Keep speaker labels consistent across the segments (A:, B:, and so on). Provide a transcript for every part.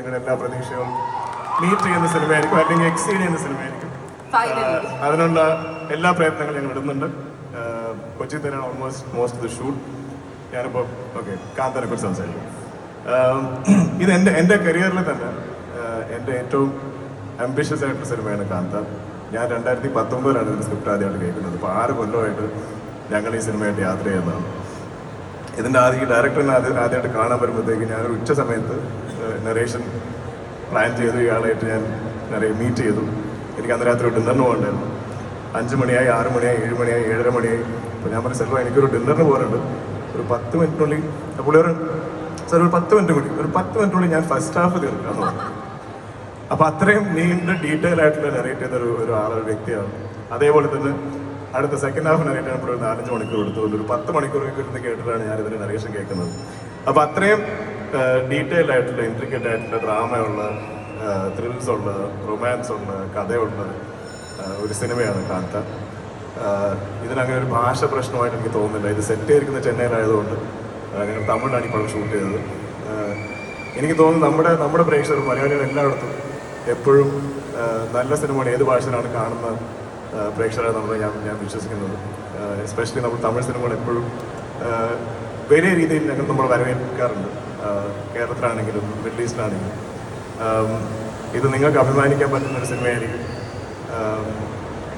A: നിങ്ങളുടെ എല്ലാ പ്രതീക്ഷകളും മീറ്റ് ചെയ്യുന്ന സിനിമയായിരിക്കും അല്ലെങ്കിൽ എക്സീഡ് ചെയ്യുന്ന സിനിമയായിരിക്കും അതിനുള്ള എല്ലാ പ്രയത്നങ്ങളും ഞങ്ങൾ ഇടുന്നുണ്ട്. കൊച്ചി തന്നെയാണ് ഓൾമോസ്റ്റ് മോസ്റ്റ് ദ ഷൂട്ട് ഞാനിപ്പോൾ ഓക്കെ കാന്തനെ കുറിച്ച് സംസാരിക്കും. ഇത് എന്റെ എന്റെ കരിയറിൽ തന്നെ എന്റെ ഏറ്റവും അംബിഷ്യസ് ആയിട്ടുള്ള സിനിമയാണ് കാന്ത. ഞാൻ രണ്ടായിരത്തി പത്തൊമ്പതിലാണ് ഇതിന്റെ സ്ക്രിപ്റ്റ് ആദ്യമായിട്ട് കേൾക്കുന്നത്. അപ്പോൾ ആറ് കൊല്ലമായിട്ട് ഞങ്ങൾ ഈ സിനിമയായിട്ട് യാത്ര ചെയ്യുന്നതാണ്. ഇതിന്റെ ആദ്യം ഡയറക്ടറിനെ ആദ്യം ആദ്യമായിട്ട് കാണാൻ വരുമ്പോഴത്തേക്ക് ഞാനൊരു ഉച്ച സമയത്ത് നറേഷൻ പ്ലാൻ ചെയ്തു ഇയാളായിട്ട് ഞാൻ നിറയെ മീറ്റ് ചെയ്തു. എനിക്ക് അന്ന് രാത്രി ഒരു ഡിന്നറിന് പോകണ്ടായിരുന്നു അഞ്ച് മണിയായി ആറ് മണിയായി ഏഴ് മണിയായി ഏഴര മണിയായി. അപ്പോൾ ഞാൻ പറഞ്ഞു സെൽവ എനിക്കൊരു ഡിന്നറിന് പോകാനുണ്ട്. ഒരു പത്ത് മിനിറ്റിനുള്ളിൽ പുള്ളി ഒരു സാർ ഒരു പത്ത് മിനിറ്റ് കൂടി ഒരു പത്ത് മിനിറ്റിനുള്ളിൽ ഞാൻ ഫസ്റ്റ് ഹാഫ് തീർക്കാന്ന് പറഞ്ഞു. അപ്പൊ അത്രയും നീണ്ട ഡീറ്റെയിൽ ആയിട്ടുള്ള നെറേറ്റ് ചെയ്ത ഒരു ഒരു ആളൊരു വ്യക്തിയാണ്. അതേപോലെ തന്നെ അടുത്ത സെക്കൻഡ് ഹാഫ് നെറേറ്റ് ചെയ്യുമ്പോൾ ഒരു നാലഞ്ച് മണിക്കൂർ എടുത്തുകൊണ്ട് ഒരു പത്ത് മണിക്കൂർ ഇരുന്ന് കേട്ടിട്ടാണ് ഞാൻ ഇതിന്റെ നറേഷൻ കേൾക്കുന്നത്. അപ്പോൾ അത്രയും ഡീറ്റെയിൽ ആയിട്ടുള്ള ഇൻട്രിക്കറ്റ് ആയിട്ടുള്ള ഡ്രാമയുള്ള ത്രിൽസ് ഉണ്ട് റൊമാൻസ് ഉണ്ട് കഥയുണ്ട് ഒരു സിനിമയാണ് കാന്ത. ഇതിനങ്ങനെ ഒരു ഭാഷ പ്രശ്നമായിട്ട് എനിക്ക് തോന്നുന്നില്ല. ഇത് സെറ്റ് ചെയ്തിരിക്കുന്ന ചെന്നൈയിലായതുകൊണ്ട് ഞങ്ങൾ തമിഴിലാണ് ഇപ്പോൾ ഷൂട്ട് ചെയ്തത്. എനിക്ക് തോന്നുന്നു നമ്മുടെ നമ്മുടെ പ്രേക്ഷകർ മലയാളികൾ എല്ലായിടത്തും എപ്പോഴും നല്ല സിനിമകൾ ഏത് ഭാഷയിലാണ് കാണുന്ന പ്രേക്ഷകരെ നമ്മൾ ഞാൻ ഞാൻ വിശ്വസിക്കുന്നത്. എസ്പെഷ്യലി നമ്മൾ തമിഴ് സിനിമകൾ എപ്പോഴും വലിയ രീതിയിൽ ഞങ്ങൾ നമ്മൾ വരവേൽക്കാറുണ്ട്. കേരളത്തിലാണെങ്കിലും മിഡിൽ ഈസ്റ്റിലാണെങ്കിലും. ഇത് നിങ്ങൾക്ക് അഭിമാനിക്കാൻ പറ്റുന്ന ഒരു സിനിമയായിരിക്കും.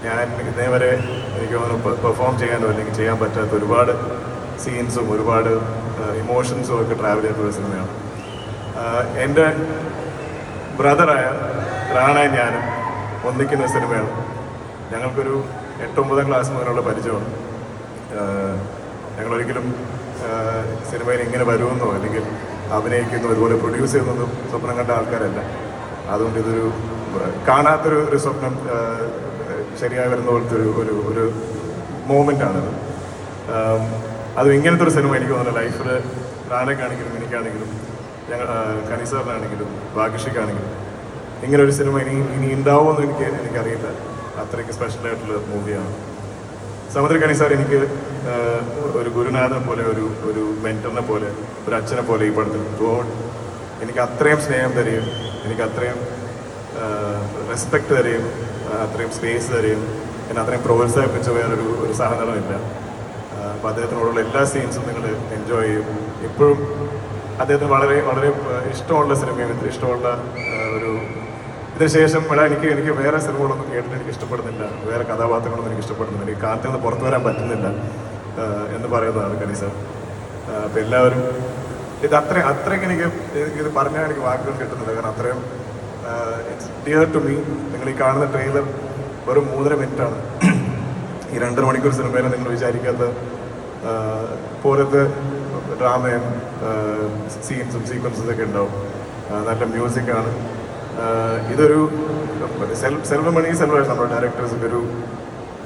A: ഞാൻ ഇതേവരെ എനിക്ക് തോന്നുന്നു പെർഫോം ചെയ്യാനോ അല്ലെങ്കിൽ ചെയ്യാൻ പറ്റാത്ത ഒരുപാട് സീൻസും ഒരുപാട് ഇമോഷൻസും ഒക്കെ ട്രാവൽ ചെയ്തിട്ടുള്ള സിനിമയാണ്. എന്റെ ബ്രദറായ റാണ ഞാനും ഒന്നിക്കുന്ന സിനിമയാണ്. ഞങ്ങൾക്കൊരു എട്ടൊമ്പതാം ക്ലാസ് മുതലുള്ള പരിചയമാണ്. ഞങ്ങളൊരിക്കലും സിനിമയിൽ ഇങ്ങനെ വരുമെന്നോ അല്ലെങ്കിൽ അഭിനയിക്കുന്നു ഒരുപോലെ പ്രൊഡ്യൂസ് ചെയ്യുന്നതും സ്വപ്നം കണ്ട ആൾക്കാരല്ല. അതുകൊണ്ട് ഇതൊരു കാണാത്തൊരു ഒരു സ്വപ്നം ശരിയായി വരുന്ന പോലത്തെ ഒരു ഒരു ഒരു മൂമെന്റ് ആണിത്. അതും ഇങ്ങനത്തെ ഒരു സിനിമ എനിക്ക് തോന്നുന്നു ലൈഫിൽ റാനക്കാണെങ്കിലും എനിക്കാണെങ്കിലും ഞങ്ങൾ കനീസാറിനാണെങ്കിലും ഭാഗ്യഷിക്കാണെങ്കിലും ഇങ്ങനെ ഒരു സിനിമ ഇനി ഇനി ഉണ്ടാവുമെന്ന് എനിക്ക് എനിക്കറിയില്ല. അത്രയ്ക്ക് സ്പെഷ്യലായിട്ടുള്ള മൂവിയാണ് സമുദ്ര സാർ എനിക്ക് ഒരു ഗുരുനാഥനെ പോലെ ഒരു ഒരു മെന്ററിനെ പോലെ ഒരു അച്ഛനെ പോലെ ഈ പടത്തിൽ. ഗോഡ് എനിക്ക് അത്രയും സ്നേഹം തരികയും എനിക്ക് അത്രയും റെസ്പെക്റ്റ് തരികയും അത്രയും സ്പേസ് തരികയും എന്നെ അത്രയും പ്രോത്സാഹിപ്പിച്ച വേറൊരു ഒരു സഹകരണമില്ല അപ്പോൾ അദ്ദേഹത്തിനോടുള്ള എല്ലാ സീൻസും നിങ്ങൾ എൻജോയ് ചെയ്യും. എപ്പോഴും അദ്ദേഹത്തിന് വളരെ വളരെ ഇഷ്ടമുള്ള സിനിമയും ഇത്ര ഇഷ്ടമുള്ള ഒരു ഇതിനുശേഷം ഇവിടെ എനിക്ക് എനിക്ക് വേറെ സിനിമകളൊന്നും കേട്ടിട്ട് എനിക്ക് ഇഷ്ടപ്പെടുന്നില്ല. വേറെ കഥാപാത്രങ്ങളൊന്നും എനിക്ക് ഇഷ്ടപ്പെടുന്നില്ല. എനിക്ക് കാലത്തിൽ നിന്ന് പുറത്തു വരാൻ പറ്റുന്നില്ല. എന്ന് പറയുന്നതാണ് കനീസ അപ്പം എല്ലാവരും ഇത് അത്ര അത്രയ്ക്ക് എനിക്ക് എനിക്ക് ഇത് പറഞ്ഞാൽ എനിക്ക് വാക്കുകൾ കിട്ടുന്നില്ല കാരണം അത്രയും ഇറ്റ്സ് ഡിയർ ടു മീ നിങ്ങൾ ഈ കാണുന്ന ട്രെയിലർ വെറും മൂന്നര മിനിറ്റാണ്. ഈ രണ്ടര മണിക്കൂർ സിനിമയിൽ നിങ്ങൾ വിചാരിക്കാത്ത പോലത്തെ ഡ്രാമയും സീൻസും സീക്വൻസും ഒക്കെ ഉണ്ടാവും. നല്ല മ്യൂസിക്കാണ് ഇതൊരു സെൽ- സെൽവമണി സെൽവേഴ്സ് നമ്മുടെ ഡയറക്ടേഴ്സിന്റെ ഒരു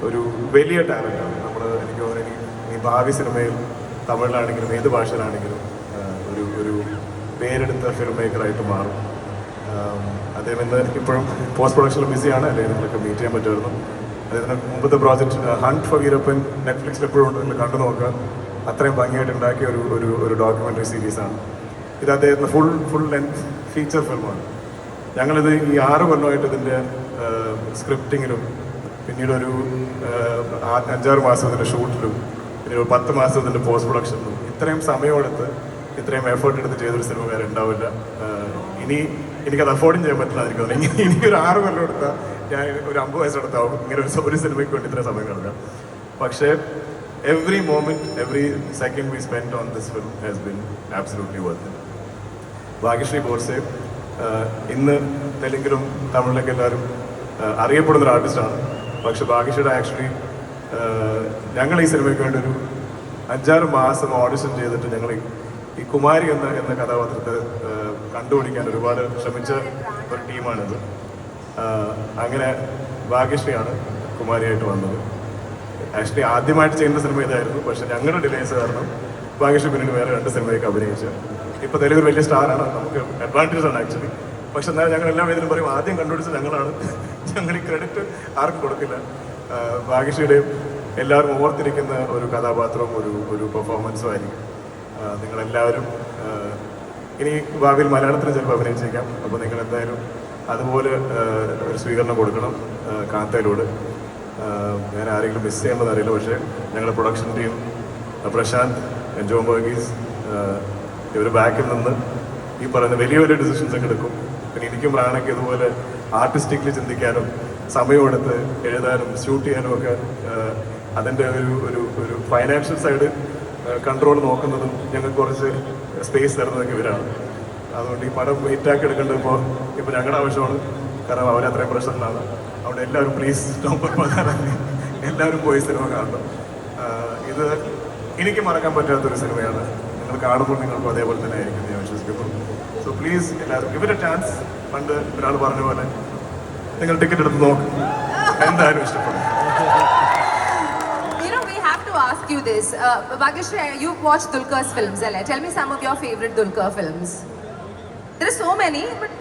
A: ഒരു വലിയ ടാലന്റാണ് നമ്മൾ എനിക്ക് ഭാവി സിനിമയിൽ തമിഴിലാണെങ്കിലും ഏത് ഭാഷയിലാണെങ്കിലും ഒരു ഒരു പേരെടുത്ത ഫിലിം മേക്കറായിട്ട് മാറും. അദ്ദേഹം ഇന്ന് ഇപ്പോഴും പോസ്റ്റ് പ്രൊഡക്ഷനിൽ ബിസിയാണ് അല്ലെങ്കിൽ നിങ്ങൾക്ക് മീറ്റ് ചെയ്യാൻ പറ്റുമായിരുന്നു. അദ്ദേഹത്തിന് മുമ്പത്തെ പ്രോജക്റ്റ് ഹണ്ട് ഫോർ ഹീറോപ്പൻ നെറ്റ്ഫ്ലിക്സിൽ എപ്പോഴും ഉണ്ട്. കണ്ടു നോക്കുക. അത്രയും ഭംഗിയായിട്ട് ഉണ്ടാക്കിയ ഒരു ഒരു ഒരു ഡോക്യുമെന്ററി സീരീസാണ് ഇത് അദ്ദേഹത്തിന് ഫുൾ ഫുൾ ലെങ്ത് ഫീച്ചർ ഫിലിമാണ് ഞങ്ങളിത് ഈ ആറ് കൊല്ലമായിട്ട് ഇതിന്റെ സ്ക്രിപ്റ്റിങ്ങിലും പിന്നീട് ഒരു അഞ്ചാറ് മാസം ഇതിന്റെ ഷൂട്ടിലും ഒരു പത്ത് മാസം ഇതിന്റെ പോസ്റ്റ് പ്രൊഡക്ഷൻ ഇത്രയും സമയമെടുത്ത് ഇത്രയും എഫേർട്ട് എടുത്ത് ചെയ്തൊരു സിനിമ വേറെ ഉണ്ടാവില്ല ഇനി എനിക്കത് അഫോർഡും ചെയ്യാൻ പറ്റില്ല എനിക്ക് തോന്നുന്നു ഇനി ഒരു ആറ് കൊല്ലം എടുത്താൽ ഞാൻ ഒരു അമ്പത് വയസ്സെടുത്താവും ഇങ്ങനെ ഒരു ഒരു സിനിമയ്ക്ക് വേണ്ടി ഇത്രയും സമയം കളഞ്ഞാൽ പക്ഷേ every moment every second we spend on this film has been absolutely worth Bhagyashri Borse ഇന്ന് തെലുങ്കിലും തമിഴിലൊക്കെ എല്ലാവരും അറിയപ്പെടുന്ന ഒരു ആർട്ടിസ്റ്റാണ് പക്ഷേ ഭാഗ്യശ്രീയുടെ ആക്ച്വലി ഞങ്ങൾ ഈ സിനിമയ്ക്ക് വേണ്ടി ഒരു അഞ്ചാറ് മാസം ഓഡിഷൻ ചെയ്തിട്ട് ഞങ്ങൾ ഈ- കുമാരി എന്ന എന്ന കഥാപാത്രത്തെ കണ്ടുപിടിക്കാൻ ഒരുപാട് ശ്രമിച്ച ഒരു ടീമാണിത്. അങ്ങനെ ഭാഗ്യശ്രീയാണ് കുമാരിയായിട്ട് വന്നത്. ആക്ച്വലി ആദ്യമായിട്ട് ചെയ്യുന്ന സിനിമ ഇതായിരുന്നു പക്ഷെ ഞങ്ങളുടെ ഡിലേസ് കാരണം ഭാഗ്യശ്രീ പിന്നീട് വേറെ രണ്ട് സിനിമയൊക്കെ അഭിനയിച്ചു. ഇപ്പോൾ തെലുഗു വലിയ സ്റ്റാറാണ് നമുക്ക് അഡ്വാന്റേജ് ആണ് ആക്ച്വലി. പക്ഷെ എന്നാലും ഞങ്ങൾ എല്ലാ വേദിയിലും പറയും ആദ്യം കണ്ടുപിടിച്ചത് ഞങ്ങളാണ്. ഞങ്ങൾ ഈ ക്രെഡിറ്റ് ആർക്കും കൊടുക്കില്ല. ഭാഗ്യശ്രീയുടെയും എല്ലാവരും ഓർത്തിരിക്കുന്ന ഒരു കഥാപാത്രവും ഒരു ഒരു പെർഫോമൻസും ആയിരിക്കും. നിങ്ങളെല്ലാവരും ഇനി ഭാവിയിൽ മലയാളത്തിൽ ചിലപ്പോൾ അഭിനയിച്ചേക്കാം. അപ്പോൾ നിങ്ങൾ എന്തായാലും അതുപോലെ ഒരു സ്വീകരണം കൊടുക്കണം കാന്തയിലൂടെ. ഞാൻ ആരെങ്കിലും മിസ് ചെയ്യുന്നത് അറിയില്ല. പക്ഷേ ഞങ്ങളുടെ പ്രൊഡക്ഷൻ ടീം പ്രശാന്ത് ജോൺ ബോഗീസ് ഇവർ ബാക്കിൽ നിന്ന് ഈ പറയുന്ന വലിയ വലിയ ഡിസിഷൻസ് ഒക്കെ എടുക്കും. പിന്നെ എനിക്കും പ്രാണയ്ക്ക് ഇതുപോലെ ആർട്ടിസ്റ്റിക്കലി ചിന്തിക്കാനും സമയമെടുത്ത് എഴുതാനും ഷൂട്ട് ചെയ്യാനും ഒക്കെ അതിന്റെ ഒരു ഒരു ഒരു ഫൈനാൻഷ്യൽ സൈഡ് കൺട്രോൾ നോക്കുന്നതും ഞങ്ങൾക്ക് കുറച്ച് സ്പേസ് തരുന്നതൊക്കെ ഇവരാണ്. അതുകൊണ്ട് ഈ പടം ഹിറ്റാക്കി എടുക്കേണ്ടത് ഇപ്പോൾ ഇപ്പോൾ ഞങ്ങളുടെ ആവശ്യമാണ്. കാരണം അവർ അത്രയും പ്രശ്നങ്ങളാണ്. അവിടെ എല്ലാവരും പ്ലീസ് നവംബർ പതിനാറാം എല്ലാവരും പോയി സിനിമ കാണണം. ഇത് എനിക്ക് മറക്കാൻ പറ്റാത്തൊരു സിനിമയാണ് നിങ്ങൾ കാണുമ്പോൾ നിങ്ങൾക്കും അതേപോലെ തന്നെ ആയിരിക്കും ഞാൻ വിശ്വസിക്കുന്നു. സോ പ്ലീസ് എല്ലാവരും ഇവരുടെ ചാൻസ് പണ്ട് ഒരാൾ പറഞ്ഞ പോലെ നിങ്ങൾ ടിക്കറ്റ് എടുത്ത് നോക്കും എന്തായാലും ഇഷ്ടപ്പെടും
B: You know, we have to ask you this. Uh, Bhagyashree, you've watched Dulquer's films, Ella. Tell me some of your favorite Dulquer films. There are so many, but